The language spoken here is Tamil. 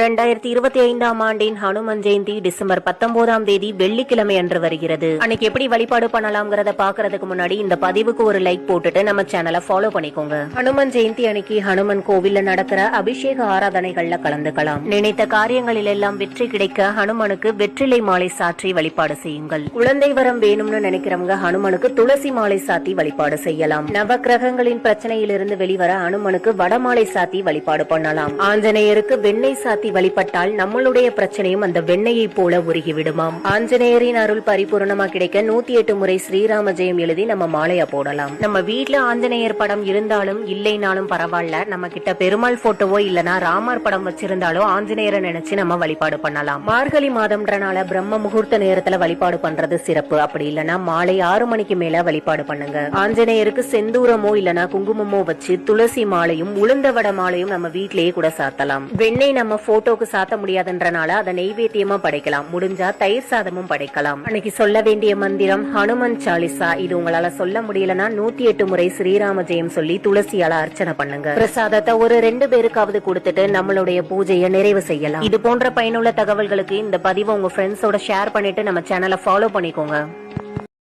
ரெண்டாயிரத்தி இருபத்தி ஐந்தாம் ஆண்டின் ஹனுமன் ஜெயந்தி டிசம்பர் பத்தொன்பதாம் தேதி வெள்ளிக்கிழமை அன்று வருகிறது. அன்னைக்கு எப்படி வழிபாடு பண்ணலாம்ங்கிறத பாக்குறதுக்கு முன்னாடி இந்த பதிவுக்கு ஒரு லைக் போட்டுட்டு நம்ம சேனலை ஃபாலோ பண்ணிக்கோங்க. ஹனுமன் ஜெயந்தி அன்னைக்கு ஹனுமன் கோவில்ல நடக்கிற அபிஷேக ஆராதனைகள்ல கலந்துக்கலாம். நினைத்த காரியங்களில் எல்லாம் வெற்றி கிடைக்க ஹனுமனுக்கு வெற்றிலை மாலை சாற்றி வழிபாடு செய்யுங்கள். குழந்தை வரம் வேணும்னு நினைக்கிறவங்க ஹனுமனுக்கு துளசி மாலை சாத்தி வழிபாடு செய்யலாம். நவ கிரகங்களின் பிரச்சனையிலிருந்து வெளிவர ஹனுமனுக்கு வடமாலை சாத்தி வழிபாடு பண்ணலாம். ஆஞ்சநேயருக்கு வெண்ணெய் சாத்தி வழிபட்டால் நம்மளுடைய பிரச்சனையும் அந்த வெண்ணெயை போல உருகி விடுமாம் ஆஞ்சநேயரின் அருள் பரிபூரணமா கிடைக்க நூத்தி எட்டு முறை ஸ்ரீராம ஜெயம் எழுதி நம்ம மாலையா போடலாம். நம்ம வீட்டுல ஆஞ்சநேயர் படம் இருந்தாலும் இல்லைனாலும் பரவாயில்ல. நம்ம கிட்ட பெருமாள் போட்டோவோ இல்லனா ராமர் படம் வச்சிருந்தாலோ ஆஞ்சநேயரை நினைச்சு நம்ம வழிபாடு பண்ணலாம். மார்கழி மாதம்ன்றனால பிரம்ம முகூர்த்த நேரத்துல வழிபாடு பண்றது சிறப்பு. அப்படி இல்லனா மாலை ஆறு மணிக்கு மேல வழிபாடு பண்ணுங்க. ஆஞ்சநேயருக்கு செந்தூரமோ இல்லனா குங்குமமோ வச்சு துளசி மாலையும் உளுந்தவட மாலையும் நம்ம வீட்லயே கூட சாத்தலாம். வெண்ணெய் நம்ம போட்டோக்கு சாத்த முடியாதுன்றனால அதை நெய்வேத்தியமா படைக்கலாம். முடிஞ்சா தயிர் சாதமும் படைக்கலாம். அன்னைக்கு சொல்ல வேண்டிய மந்திரம் ஹனுமன் சாலிசா. இது உங்களால சொல்ல முடியலனா நூத்தி எட்டு முறை ஸ்ரீராம ஜெயம் சொல்லி துளசியால அர்ச்சனை பண்ணுங்க. பிரசாதத்தை ஒரு ரெண்டு பேருக்காவது கொடுத்துட்டு நம்மளுடைய பூஜையை நிறைவு செய்யலாம். இது போன்ற பயனுள்ள தகவல்களுக்கு இந்த பதிவை உங்க ஃப்ரெண்ட்ஸோட ஷேர் பண்ணிட்டு நம்ம சேனலை ஃபாலோ பண்ணிக்கோங்க.